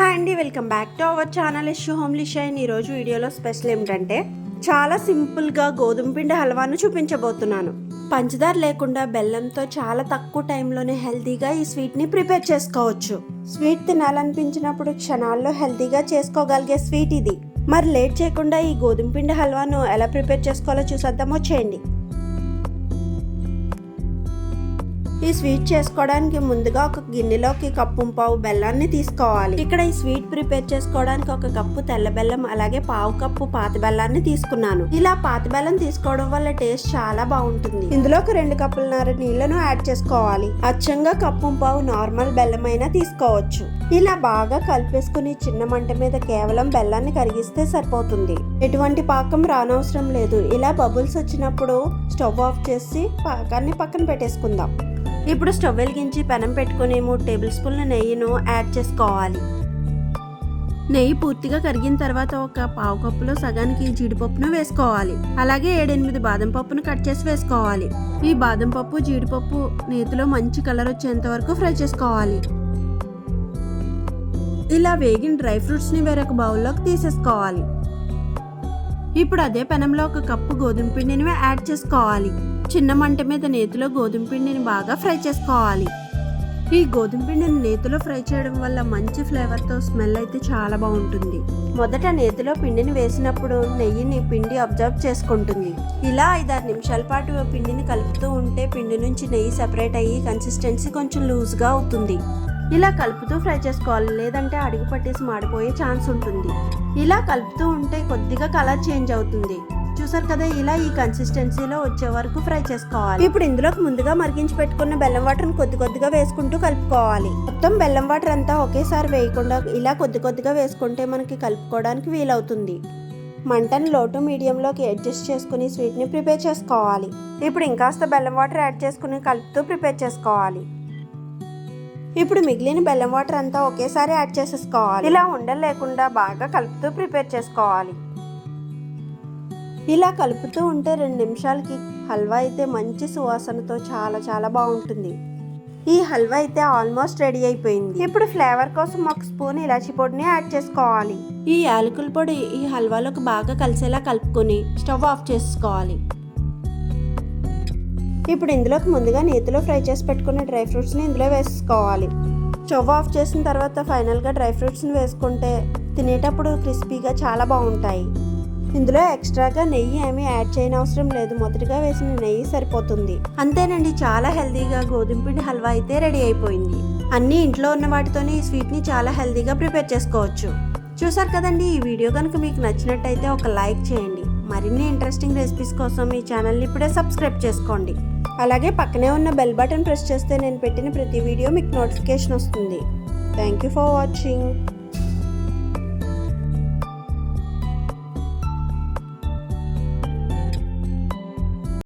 Hi అండి welcome back to our channel Ishu homely shine. ఈరోజు వీడియోలో స్పెషల్ ఏమిటంటే చాలా సింపుల్గా గోధుమ పిండి హల్వాను చూపించబోతున్నాను. పంచదార లేకుండా బెల్లంతో చాలా తక్కువ టైంలోనే హెల్తీగా ఈ స్వీట్ని ప్రిపేర్ చేసుకోవచ్చు. స్వీట్ తినాలనిపించినప్పుడు క్షణాల్లో హెల్తీగా చేసుకోగలిగే స్వీట్ ఇది. మరి లేట్ చేయకుండా ఈ గోధుమ పిండి హల్వాను ఎలా ప్రిపేర్ చేసుకోవాలో చూసేద్దామో చేయండి. ఈ స్వీట్ చేసుకోవడానికి ముందుగా ఒక గిన్నెలోకి కప్పు పావు బెల్లాన్ని తీసుకోవాలి. ఇక్కడ ఈ స్వీట్ ప్రిపేర్ చేసుకోవడానికి ఒక కప్పు తెల్ల బెల్లం అలాగే పావు కప్పు పాత బెల్లాన్ని తీసుకున్నాను. ఇలా పాత బెల్లం తీసుకోవడం వల్ల టేస్ట్ చాలా బాగుంటుంది. ఇందులోకి రెండు కప్పులన్నర నీళ్ళను యాడ్ చేసుకోవాలి. అచ్చంగా కప్పు పావు నార్మల్ బెల్లం అయినా తీసుకోవచ్చు. ఇలా బాగా కలిపేసుకుని చిన్న మంట మీద కేవలం బెల్లాన్ని కరిగిస్తే సరిపోతుంది. ఎటువంటి పాకం రానవసరం లేదు. ఇలా బబుల్స్ వచ్చినప్పుడు స్టవ్ ఆఫ్ చేసి పాకాన్ని పక్కన పెట్టేసుకుందాం. ఇప్పుడు స్టవ్ వెలిగించి పెనం పెట్టుకుని మూడు టేబుల్ స్పూన్ల నెయ్యిను యాడ్ చేసుకోవాలి. నెయ్యి పూర్తిగా కరిగిన తర్వాత ఒక పావు కప్పులో సగానికి జీడిపప్పును వేసుకోవాలి. అలాగే ఏడెనిమిది బాదం పప్పును కట్ చేసి వేసుకోవాలి. ఈ బాదం పప్పు జీడిపప్పు నేతిలో మంచి కలర్ వచ్చేంత వరకు ఫ్రై చేసుకోవాలి. ఇలా వేగిన డ్రై ఫ్రూట్స్ని వేరొక బౌల్లోకి తీసేసుకోవాలి. ఇప్పుడు అదే పెనంలో ఒక కప్పు గోధుమ పిండిని యాడ్ చేసుకోవాలి. చిన్న మంట మీద నేతిలో గోధుమ పిండిని బాగా ఫ్రై చేసుకోవాలి. ఈ గోధుమ పిండిని నేతిలో ఫ్రై చేయడం వల్ల మంచి ఫ్లేవర్తో స్మెల్ అయితే చాలా బాగుంటుంది. మొదట నేతిలో పిండిని వేసినప్పుడు నెయ్యిని పిండి అబ్జర్వ్ చేసుకుంటుంది. ఇలా ఐదారు నిమిషాల పాటు పిండిని కలుపుతూ ఉంటే పిండి నుంచి నెయ్యి సెపరేట్ అయ్యి కన్సిస్టెన్సీ కొంచెం లూజ్గా అవుతుంది. ఇలా కలుపుతూ ఫ్రై చేసుకోవాలి. లేదంటే అడుగు పట్టేసి మాడిపోయే ఛాన్స్ ఉంటుంది. ఇలా కలుపుతూ ఉంటే కొద్దిగా కలర్ చేంజ్ అవుతుంది. చూసారు కదా ఇలా ఈ కన్సిస్టెన్సీలో వచ్చే వరకు ఫ్రై చేసుకోవాలి. ఇప్పుడు ఇందులోకి ముందుగా మరిగించి పెట్టుకున్న బెల్లం వాటర్ని కొద్ది కొద్దిగా వేసుకుంటూ కలుపుకోవాలి. మొత్తం బెల్లం వాటర్ అంతా ఒకేసారి వేయకుండా ఇలా కొద్ది కొద్దిగా వేసుకుంటే మనకి కలుపుకోవడానికి వీలవుతుంది. మంటను లోటు మీడియంలోకి అడ్జస్ట్ చేసుకుని స్వీట్ని ప్రిపేర్ చేసుకోవాలి. ఇప్పుడు ఇంకాస్త బెల్లం వాటర్ యాడ్ చేసుకుని కలుపుతూ ప్రిపేర్ చేసుకోవాలి. ఇప్పుడు మిగిలిన బెల్లం వాటర్ అంతా ఒకేసారి యాడ్ చేసేసుకోవాలి. ఇలా ఉండలు లేకుండా బాగా కలుపుతూ ప్రిపేర్ చేసుకోవాలి. ఇలా కలుపుతూ ఉంటే రెండు నిమిషాలకి హల్వా అయితే మంచి సువాసనతో చాలా చాలా బాగుంటుంది. ఈ హల్వా అయితే ఆల్మోస్ట్ రెడీ అయిపోయింది. ఇప్పుడు ఫ్లేవర్ కోసం ఒక స్పూన్ ఇలాచి పొడిని యాడ్ చేసుకోవాలి. ఈ యాలకుల పొడి ఈ హల్వాలోకి బాగా కలిసేలా కలుపుకొని స్టవ్ ఆఫ్ చేసుకోవాలి. ఇప్పుడు ఇందులోకి ముందుగా నేతిలో ఫ్రై చేసి పెట్టుకున్న డ్రై ఫ్రూట్స్ని ఇందులో వేసుకోవాలి. స్టవ్ ఆఫ్ చేసిన తర్వాత ఫైనల్గా డ్రై ఫ్రూట్స్ని వేసుకుంటే తినేటప్పుడు క్రిస్పీగా చాలా బాగుంటాయి. ఇందులో ఎక్స్ట్రాగా నెయ్యి ఏమీ యాడ్ చేయని అవసరం లేదు. మొదటిగా వేసిన నెయ్యి సరిపోతుంది. అంతేనండి చాలా హెల్తీగా గోధుమ పిండి హల్వా అయితే రెడీ అయిపోయింది. అన్ని ఇంట్లో ఉన్న వాటితోనే ఈ స్వీట్ని చాలా హెల్తీగా ప్రిపేర్ చేసుకోవచ్చు. చూసారు కదండి ఈ వీడియో కనుక మీకు నచ్చినట్టయితే ఒక లైక్ చేయండి. మరిన్ని ఇంట్రెస్టింగ్ రెసిపీస్ కోసం ఈ ఛానల్ని ఇప్పుడే సబ్స్క్రైబ్ చేసుకోండి. అలాగే పక్కనే ఉన్న బెల్ బటన్ ప్రెస్ చేస్తే నేను పెట్టిన ప్రతి వీడియో మీకు నోటిఫికేషన్ వస్తుంది. Thank you for watching